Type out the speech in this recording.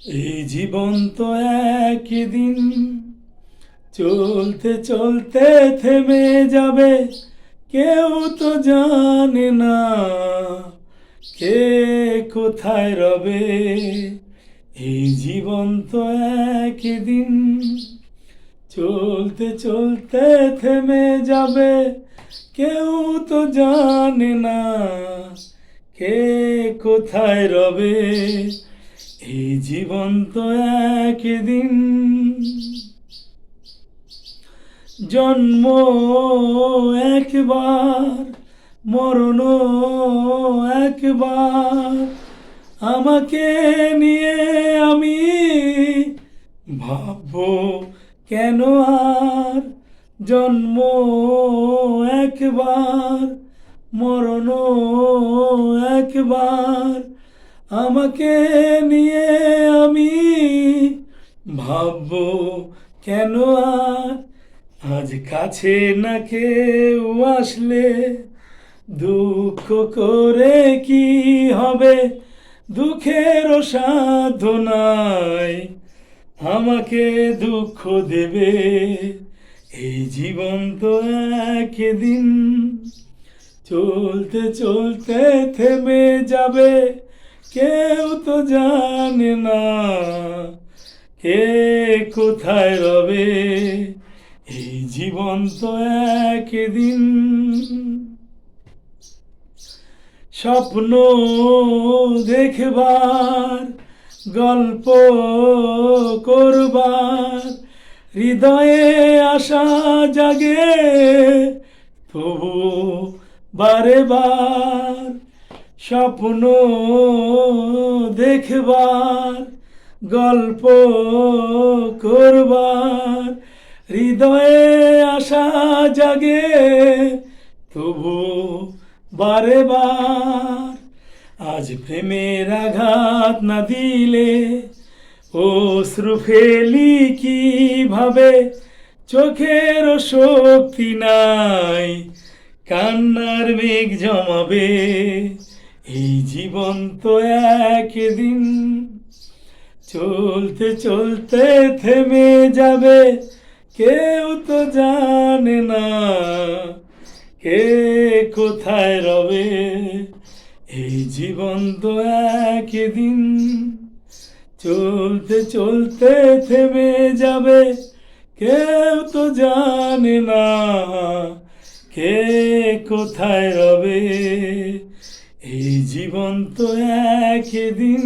এই জীবন তো একদিন চলতে চলতে থেমে যাবে। কেউ তো জানে না কে কোথায় রবে। এই জীবন তো একদিন চলতে চলতে থেমে যাবে। কেউ তো জানে না কে কোথায় রবে। এই জীবন তো একদিন জন্ম একবার, মরণ একবার। আমাকে নিয়ে আমি ভাববো কেন আর জন্ম একবার, মরণ একবার। আমাকে নিয়ে আমি ভাববো কেন আর? আজ কাছে না কেউ আসলে দুঃখ করে কি হবে? দুঃখের সাধনায় আমাকে দুঃখ দেবে? এই জীবন তো একদিন চলতে চলতে থেমে যাবে। কেউ তো জানে না কে কোথায় রবে। এই জীবন তো একদিন। স্বপ্ন দেখবার, গল্প করবার, হৃদয়ে আশা জাগে তবু বারে বার স্বপ্ন দেখবার, গল্প করবার, হৃদয়ে আশা জাগে, তবু বারে বার। আজ প্রেমের আঘাত না দিলে অশ্রু ফেলি কীভাবে চোখের শক্তি নাই, কান্নার মেঘ জমাবে। এই জীবন তো একদিন চলতে চলতে থেমে যাবে। কেউ তো জানে না কে কোথায় রবে। এই জীবন তো একদিন চলতে চলতে থেমে যাবে। কেউ তো জানে না কে কোথায় রবে। এই জীবন তো একদিন